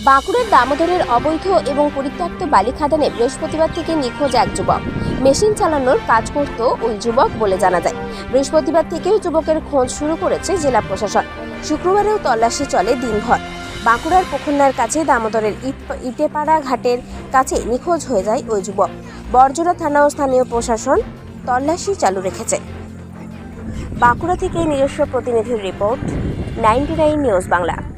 বাঁকুড়ার দামোদরের অবৈধ এবং পরিত্যক্ত বালি খাদানে বৃহস্পতিবার থেকে নিখোঁজ এক যুবক। মেশিন চালানোর কাজ করত ওই যুবক বলে জানা যায়। বৃহস্পতিবার থেকেই যুবকের খোঁজ শুরু করেছে জেলা প্রশাসন। শুক্রবারেও তল্লাশি চলে দিনভর। বাঁকুড়ার পোখন্নার কাছে দামোদরের ইট- ইটেপাড়া ঘাটের কাছে নিখোঁজ হয়ে যায় ওই যুবক। বরজোড়া থানা ও স্থানীয় প্রশাসন তল্লাশি চালু রেখেছে। বাঁকুড়া থেকে নিজস্ব প্রতিনিধির report, ninety news Bangla.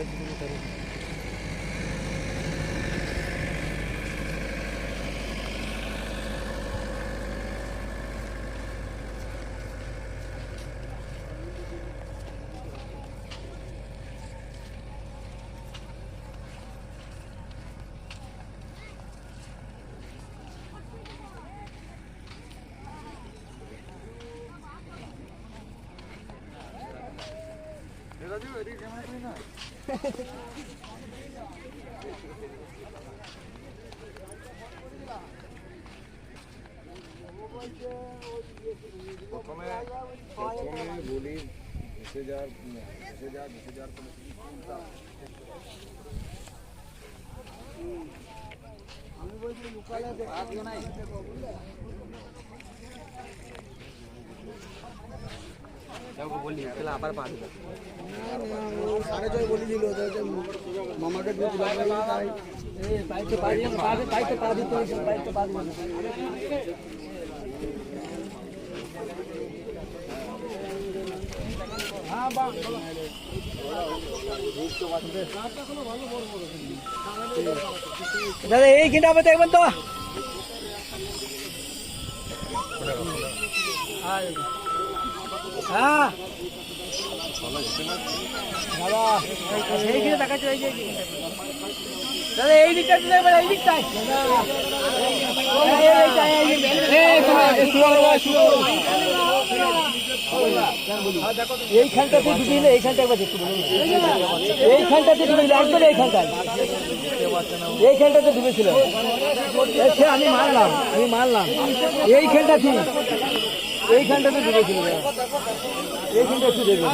everything is প্রথমে প্রথমে বলি ভেসে যাওয়ার ভেসে যাওয়ার ভেসে যাওয়ার কোনো চিন্তা সাড়ে ছয় বলে দিল মামাকে দুধ তাই। বাইতে পারি বাইতে পা দিতে বাইতে পা দাদা এইখানটা আবার দেখবেন তো হ্যাঁ এইখানটাতে এইখানটা একবার এইখানটাতে ডুবেছিল আমি মানলাম আমি মানলাম এইখানটা ঠিক এইখানটাতে ঢুকেছিল হ্যাঁ। এইখানটা একটু দেখবেন